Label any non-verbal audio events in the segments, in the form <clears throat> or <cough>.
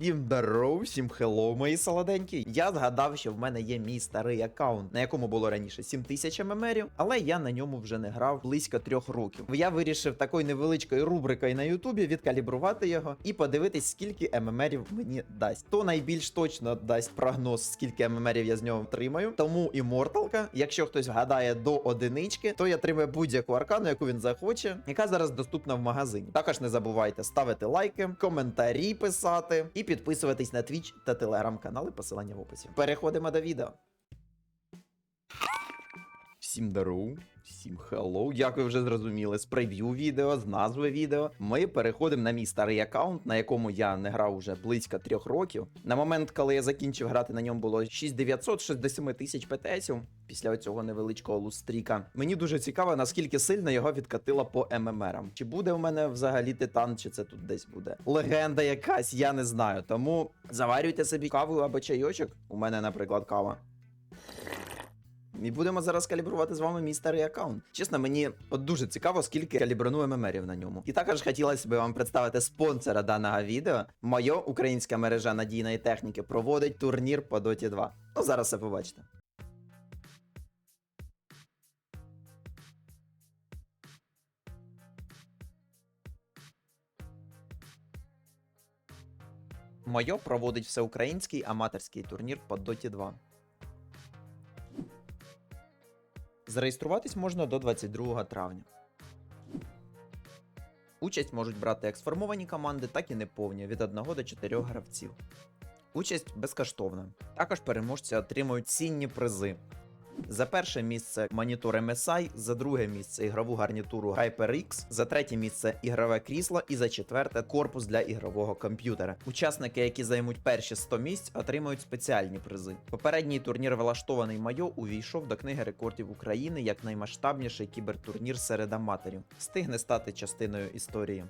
Всім здоров, всім хеллоу, мої солоденькі. Я згадав, що в мене є мій старий аккаунт, на якому було раніше 7000 ММРів, але я на ньому вже не грав близько трьох років. Я вирішив такою невеличкою рубрикою на Ютубі відкалібрувати його і подивитись, скільки ММРів мені дасть. То найбільш точно дасть прогноз, скільки ММРів я з нього отримаю. Тому іморталка, якщо хтось вгадає до одинички, то я отримаю будь-яку аркану, яку він захоче, яка зараз доступна в магазині. Також не забувайте ставити лайки, коментарі писати і підписуватись на Twitch та телеграм-канали, посилання в описі. Переходимо до відео. Всім здоров, всім хеллоу. Як ви вже зрозуміли, з прев'ю відео, з назви відео. Ми переходимо на мій старий аккаунт, на якому я не грав уже близько трьох років. На момент, коли я закінчив грати на ньому, було 6967 тисяч ПТСів після цього невеличкого лустріка. Мені дуже цікаво, наскільки сильно його відкатило по ММРам. Чи буде у мене взагалі титан, чи це тут десь буде легенда якась, я не знаю. Тому заварюйте собі каву або чайочок. У мене, наприклад, кава. І будемо зараз калібрувати з вами мій старий аккаунт. Чесно, мені от дуже цікаво, скільки калібрану ММРів на ньому. І також хотілося б вам представити спонсора даного відео. Моя українська мережа надійної техніки проводить турнір по Доті 2. Ну зараз все побачите. Мойо проводить всеукраїнський аматорський турнір по Доті 2. Зареєструватись можна до 22 травня. Участь можуть брати як сформовані команди, так і неповні від 1 до 4 гравців. Участь безкоштовна. Також переможці отримують цінні призи. За перше місце монітор MSI, за друге місце ігрову гарнітуру HyperX, за третє місце ігрове крісло і за четверте корпус для ігрового комп'ютера. Учасники, які займуть перші 100 місць, отримують спеціальні призи. Попередній турнір влаштований Майо увійшов до книги рекордів України як наймасштабніший кібертурнір серед аматорів. Встигне стати частиною історії.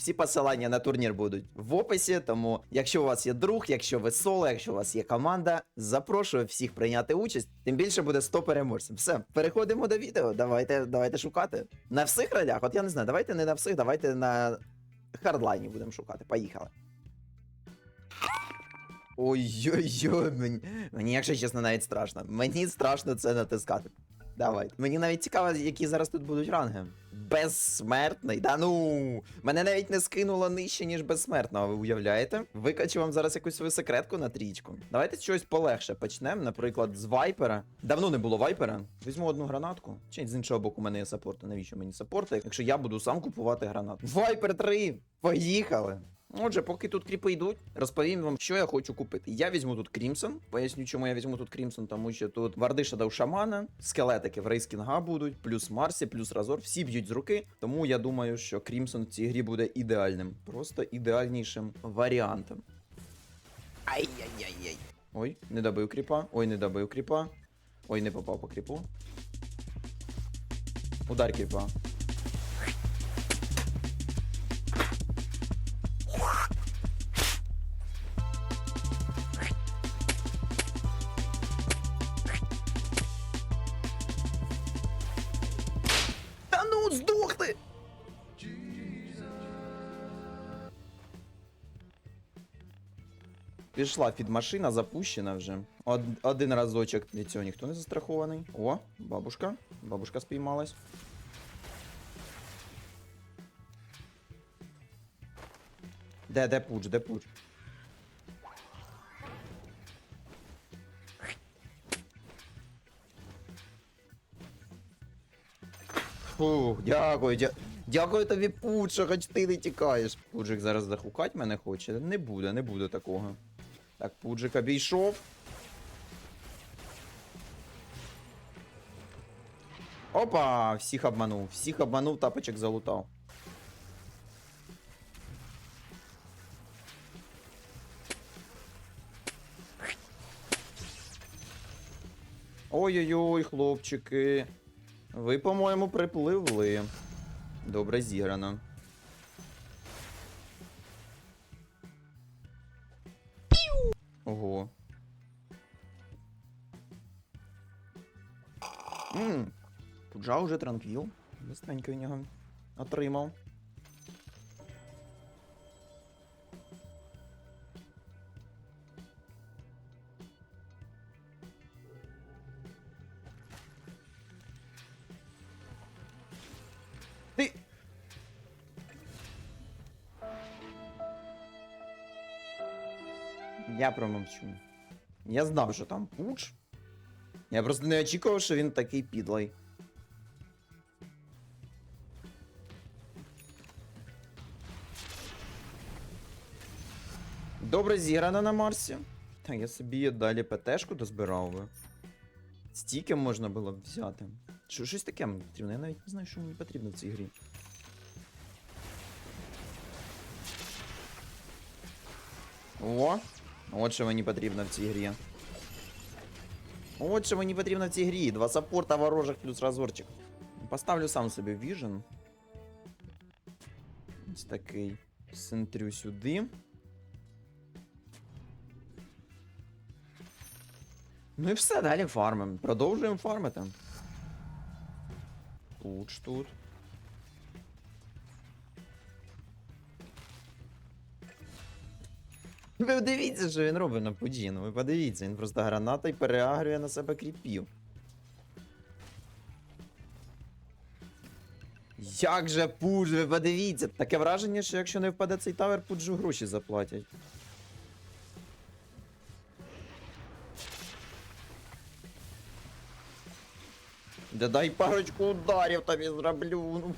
Всі посилання на турнір будуть в описі. Тому, якщо у вас є друг, якщо ви соло, якщо у вас є команда, запрошую всіх прийняти участь. Тим більше буде 100 переможців. Все, переходимо до відео. Давайте, давайте шукати. На всіх ролях, от я не знаю, давайте не на всіх, давайте на хардлайні будемо шукати. Поїхали. Ой-ой-ой, мені, мені, якщо чесно, навіть страшно. Мені страшно це натискати. Давай. Мені навіть цікаво, які зараз тут будуть ранги. Безсмертний. Да ну. Мене навіть не скинуло нижче, ніж безсмертного, ви уявляєте? Викачу вам зараз якусь свою секретку на трічку. Давайте чогось полегше почнемо, наприклад, з вайпера. Давно не було вайпера. Візьму одну гранатку. Чи з іншого боку, у мене є саппорт. Навіщо мені саппорти, якщо я буду сам купувати гранату? Вайпер 3! Поїхали! Отже, поки тут кріпи йдуть, розповім вам, що я хочу купити. Я візьму тут Крімсон. Поясню, чому я візьму тут Крімсон, тому що тут Вардиша дав шамана, скелетики в рейскінга будуть, плюс Марсі, плюс Разор, всі б'ють з руки. Тому я думаю, що Крімсон в цій грі буде ідеальним. Просто ідеальнішим варіантом. Ай-яй-яй-яй. Ой, не добив кріпа. Ой, не добив кріпа. Ой, не попав по кріпу. Удар кріпа. Пішла фідмашина, запущена вже. Од- один разочок від цього ніхто не застрахований. О, бабушка. Бабушка спіймалась. Де, де пуч, де пуч? Фу, дякую, дя... дякую тобі, Пуч, що хоч ти не тікаєш. Пуджик зараз захукать мене хоче. Не буде, не буде такого. Так, Пуджик обійшов. Опа! Всіх обманув. Всіх обманув, тапочок залутав. Ой-ой-ой, хлопчики. Ви, по-моєму, припливли. Добре зіграно. Ммм. Уже транквіл. Быстренько у нього. Отримав. Я промовчу. Я знав, що там пуч. Я просто не очікував, що він такий підлий. Добре зіграно на Марсі. Так, я собі далі ПТшку дозбирав би. Стільки можна було б взяти. Що, щось таке мені потрібно. Я навіть не знаю, що мені потрібно в цій грі. О! От що мені потрібно в цій грі. От що мені потрібно в цій грі. Два саппорта ворожих плюс разорчик. Поставлю сам собі віжен. Ось такий. Центрю сюди. Ну і все, далі фармим. Продовжуємо фармити. Пуч тут. Ви подивіться, що він робить на пуджі. Ну ви подивіться, він просто граната і переагрює на себе кріпів. Як же пуж, ви подивіться. Таке враження, що якщо не впаде цей тавер, пуджу гроші заплатять. Да дай парочку ударів тобі зроблю. Ну.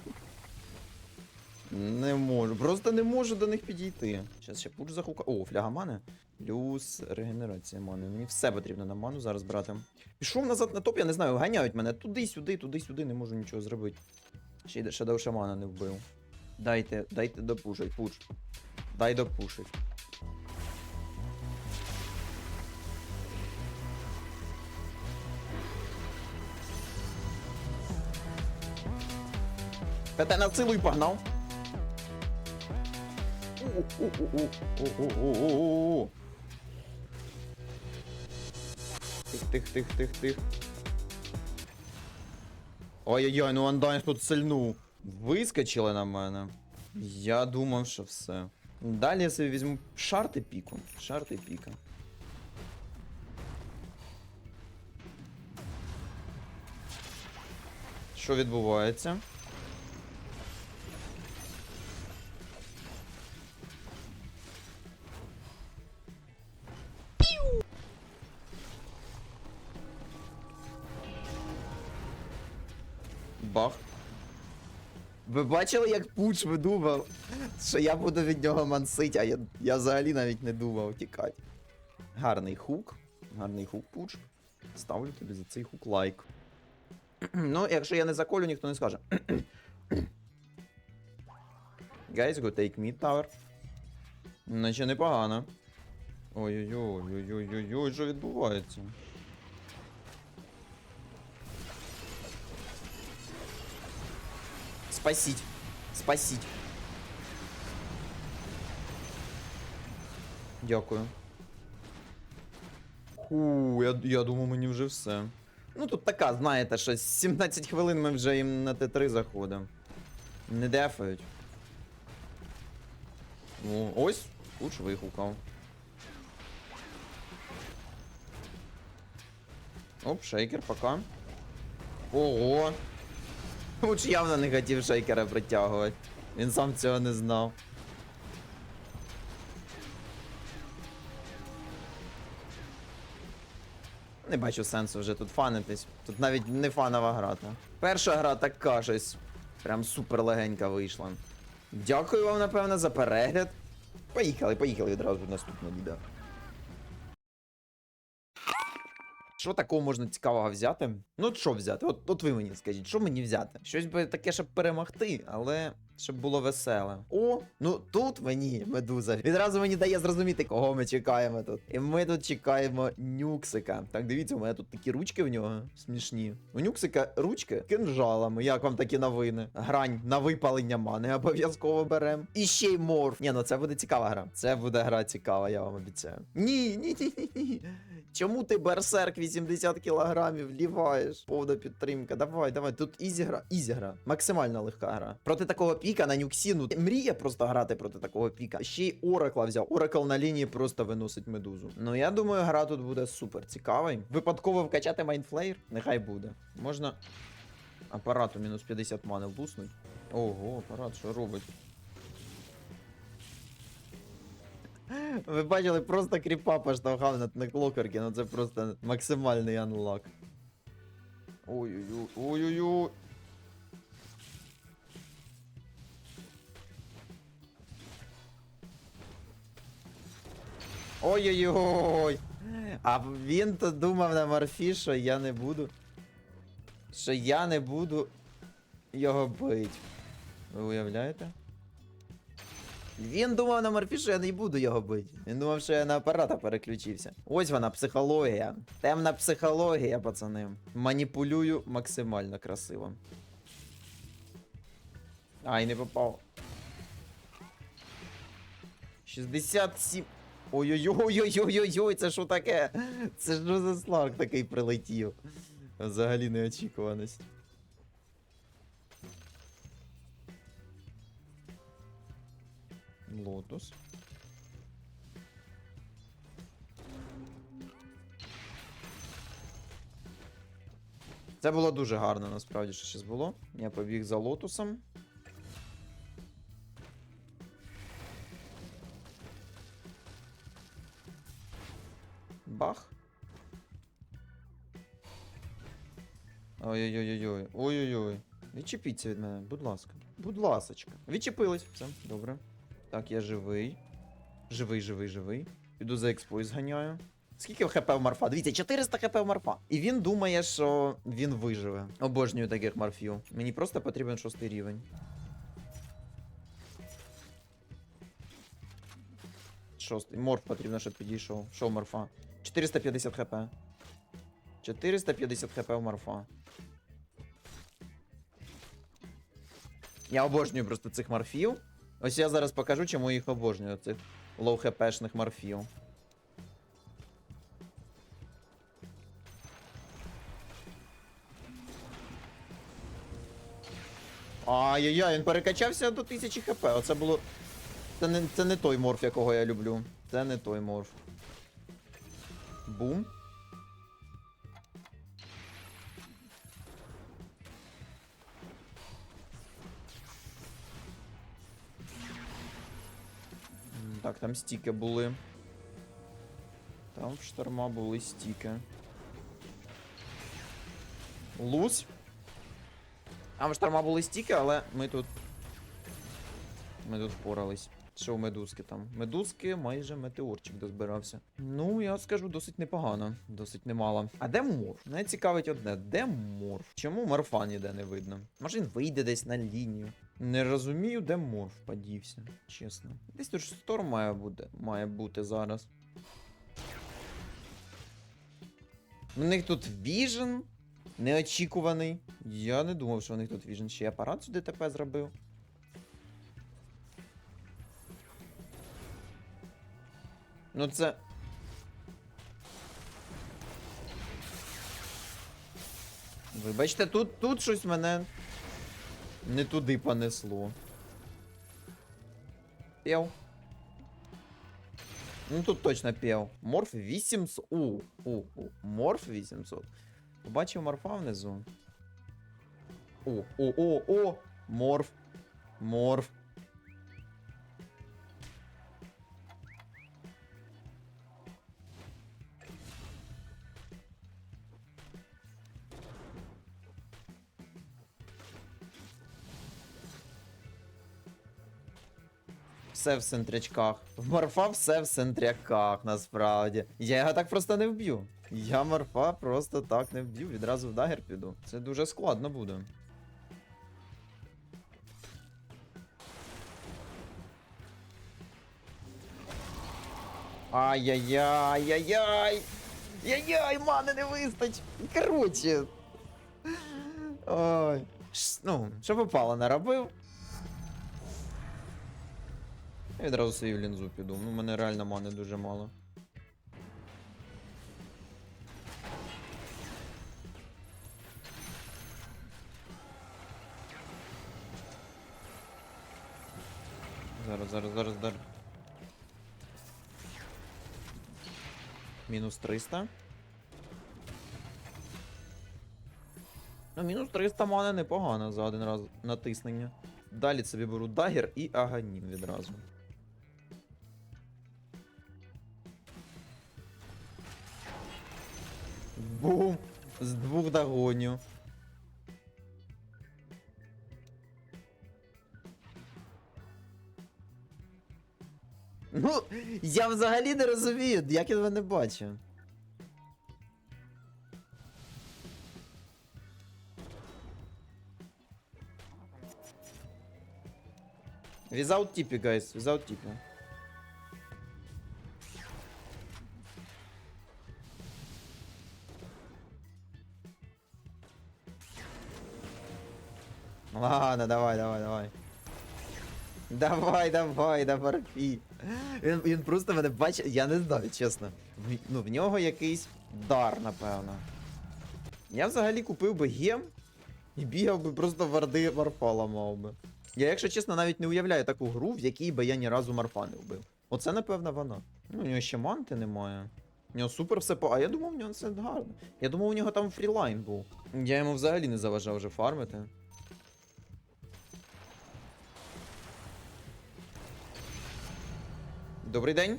Не можу, просто не можу до них підійти. Зараз ще пуч захука. О, фляга мани. Плюс регенерація мани. Мені все потрібно на ману зараз брати. Пішов назад на топ, я не знаю, ганяють мене туди-сюди, туди-сюди, не можу нічого зробити. Ще й Shadow шамана не вбив. Дайте, дайте допушить, пуч. Дай допушить. Та та на силу і погнав. Тих, тих, тих, тих, тих. Ой-ой-ой, ну андайс тут сильнув. Вискочили на мене. Я думав, що все. Далі я собі візьму шарти піку. Шарти піка. Що відбувається? Бах. Ви бачили, як пуч видумав, що я буду від нього мансить, а я, я взагалі навіть не думав тікати. Гарний хук. Гарний хук пуч. Ставлю тобі за цей хук лайк. <clears throat> ну, якщо я не заколю, ніхто не скаже. <clears throat> Guys, go take mid tower. Наче непогано. Ой-ой-ой, ой-ой-ой, що відбувається? Спасіть. Спасіть. Дякую. Ху, я, я думаю, мені вже все. Ну тут така, знаєте, що 17 хвилин ми вже їм на Т3 заходимо. Не дефають. Ну, ось, луч вихукав. Оп, шейкер, пока. Ого! Луч явно не хотів шейкера притягувати. Він сам цього не знав. Не бачу сенсу вже тут фанитись. Тут навіть не фанова гра. та. Перша гра така щось. Прям супер легенька вийшла. Дякую вам, напевно, за перегляд. Поїхали, поїхали відразу в наступне відео. Що такого можна цікавого взяти? Ну, от що взяти? От, от ви мені скажіть, що мені взяти? Щось би таке, щоб перемогти, але щоб було веселе. О, ну тут мені медуза. Відразу мені дає зрозуміти, кого ми чекаємо тут. І ми тут чекаємо нюксика. Так, дивіться, у мене тут такі ручки в нього смішні. У нюксика ручки кинжалами. Як вам такі новини? Грань на випалення мани обов'язково берем. І ще й морф. Ні, ну це буде цікава гра. Це буде гра цікава, я вам обіцяю. Ні, ні, ні, ні, ні. Чому ти берсерк 80 кілограмів ліваєш? Повна підтримка. Давай, давай. Тут ізі гра. Ізі гра. Максимально легка гра. Проти такого піка на нюксі, ну мріє просто грати проти такого піка. Ще й Оракла взяв. Оракл на лінії просто виносить медузу. Ну я думаю, гра тут буде супер цікавий. Випадково вкачати майнфлеєр? Нехай буде. Можна апарату мінус 50 мани влуснуть. Ого, апарат, що робить? Ви бачили, просто кріпа поштовхав на, на клокерки, ну це просто максимальний анлак. Ой-ой-ой, ой-ой-ой. Ой-ой-ой. А він то думав на морфі, що я не буду. Що я не буду його бить. Ви уявляєте? Він думав на морфі, що я не буду його бити. Він думав, що я на апарата переключився. Ось вона, психологія. Темна психологія, пацани. Маніпулюю максимально красиво. Ай, не попав. 67. Ой-ой-ой-ой-ой-ой, це що таке? Це що за сларк такий прилетів? Взагалі неочікуваність. Лотус. Це було дуже гарно, насправді, що щось було. Я побіг за лотусом. Бах. Ой-ой-ой-ой. Ой-ой-ой. Відчепіться від мене, будь ласка. Будь ласочка. Відчепились. Все, добре. Так, я живий. Живий, живий, живий. Піду за експой зганяю. Скільки хп в Марфа? Дивіться, 400 хп в Марфа. І він думає, що він виживе. Обожнюю таких марфів. Мені просто потрібен шостий рівень. Шостий. Морф потрібно, щоб підійшов. Що в Марфа? 450 хп. 450 хп в Марфа. Я обожнюю просто цих морфів. Ось я зараз покажу, чому їх обожнюю, цих лоу хпшних морфів. Ай-яй-яй, він перекачався до 1000 хп. Оце було. Це не, це не той морф, якого я люблю. Це не той морф. Бум. Так, там стіки були. Там в шторма були стіки. Луз. Там в шторма були стіки, але ми тут. Ми тут впорались. Що у медузки там? Медузки майже метеорчик дозбирався. Ну, я скажу, досить непогано, досить немало. А де морф? Мене цікавить одне, де морф? Чому морфа ніде не видно? Може він вийде десь на лінію. Не розумію, де морф подівся, чесно. Десь тут шторм має бути, має бути зараз. У них тут віжен неочікуваний. Я не думав, що у них тут віжен. Ще апарат сюди ТП зробив. Ну це. Вибачте, тут, тут щось мене не туди понесло. Пів. Ну тут точно пів. Морф 800. У, у, у. Морф 800. Побачив морфа внизу. О, о, о, о! Морф. Морф. Все в центрячках. В морфа все в центряках, насправді. Я його так просто не вб'ю. Я морфа просто так не вб'ю, відразу в дагер піду. Це дуже складно буде. Ай-яй-яй-яй-яй! Яй-яй, мани не вистачить! Короче. Ой. Ну, що попало, наробив. Я відразу собі в лінзу піду. Ну, у мене реально мани дуже мало. Зараз, зараз, зараз, зараз. Мінус 300. Ну, мінус 300 мани непогано за один раз натиснення. Далі собі беру дагер і аганім відразу. Бум! З двох догоню. Ну, я взагалі не розумію, як я тебе не бачу. Without TP, guys, without TP. Ладно, давай, давай, давай. Давай, давай, да порпі. Він, він просто мене бачить, я не знаю, чесно. В, ну, в нього якийсь дар, напевно. Я взагалі купив би гем і бігав би просто варди марфа ламав би. Я, якщо чесно, навіть не уявляю таку гру, в якій би я ні разу марфа не вбив. Оце, напевно, вона. Ну, у нього ще манти немає. У нього супер все по. А я думав, у нього все гарно. Я думав, у нього там фрілайн був. Я йому взагалі не заважав вже фармити. Добрий день.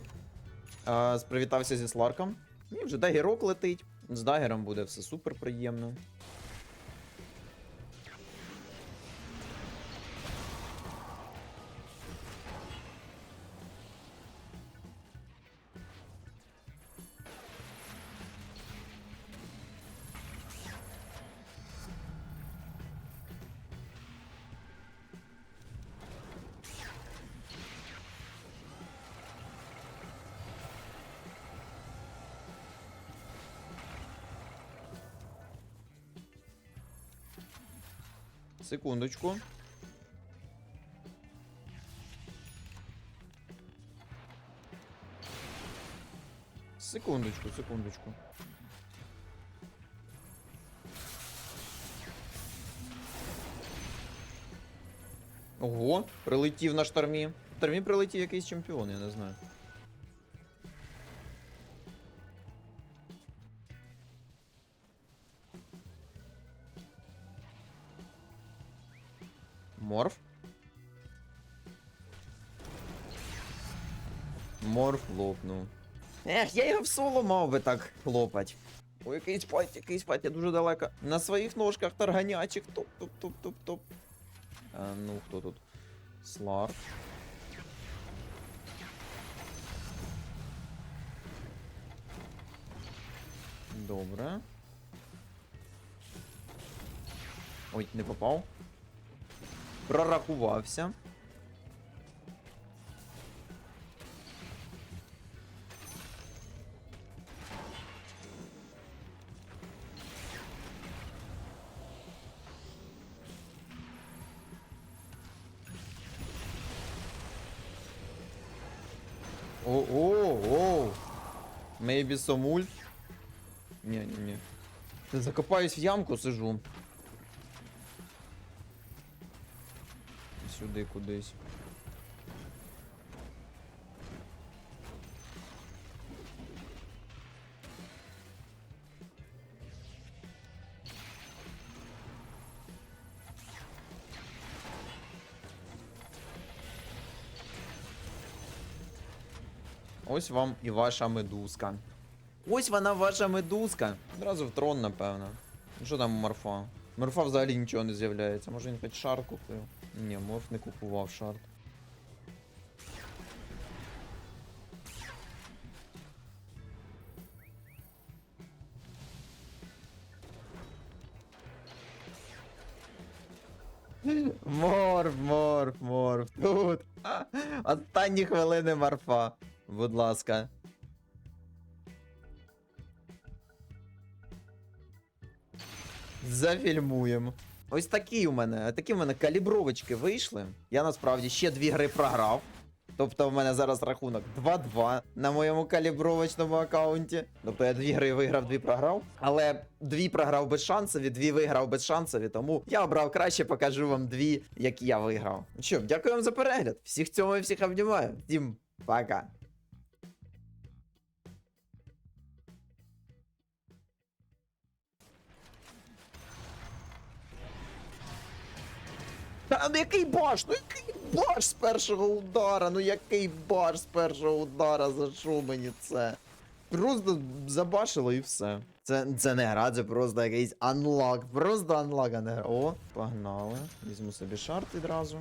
Привітався зі Сларком. І вже дагерок летить. З дагером буде все супер приємно. Секундочку. Секундочку, секундочку. Ого, прилетів на штормі. В штормі прилетів якийсь чемпіон, я не знаю. Ех, я його в соло мав би так хлопать. Ой, якийсь файт, якийсь файт, я дуже далеко. На своїх ножках тарганячик. Топ-топ-топ-топ-топ. Ну, хто тут? Сларк. Добре. Ой, не попав. Прорахувався. О, о, о. Maybe some ult. Ні, ні, ні. Закопаюсь в ямку, сижу. Сюди кудись. Ось вам і ваша медузка. Ось вона ваша медузка. Одразу в трон, напевно. Ну що там у морфа? Морфа взагалі нічого не з'являється. Може він хоч шар купив? Ні, морф не купував шар. Морф, морф, морф. Тут. Останні хвилини морфа. Будь ласка. Зафільмуємо. Ось такі у мене, такі у мене калібровочки вийшли. Я насправді ще дві гри програв. Тобто в мене зараз рахунок 2-2 на моєму калібровочному аккаунті. Тобто я дві гри виграв, дві програв. Але дві програв без шансові, дві виграв без шансові. Тому я обрав краще, покажу вам дві, які я виграв. Ну Що, дякую вам за перегляд. Всіх цьому і всіх обнімаю. Всім пока. Та ну який баш? Ну який баш з першого удара? Ну який баш з першого удара? За що мені це? Просто забашило і все. Це, це не гра, це просто якийсь анлак. Просто анлак, а не гра. О, погнали. Візьму собі шарт відразу.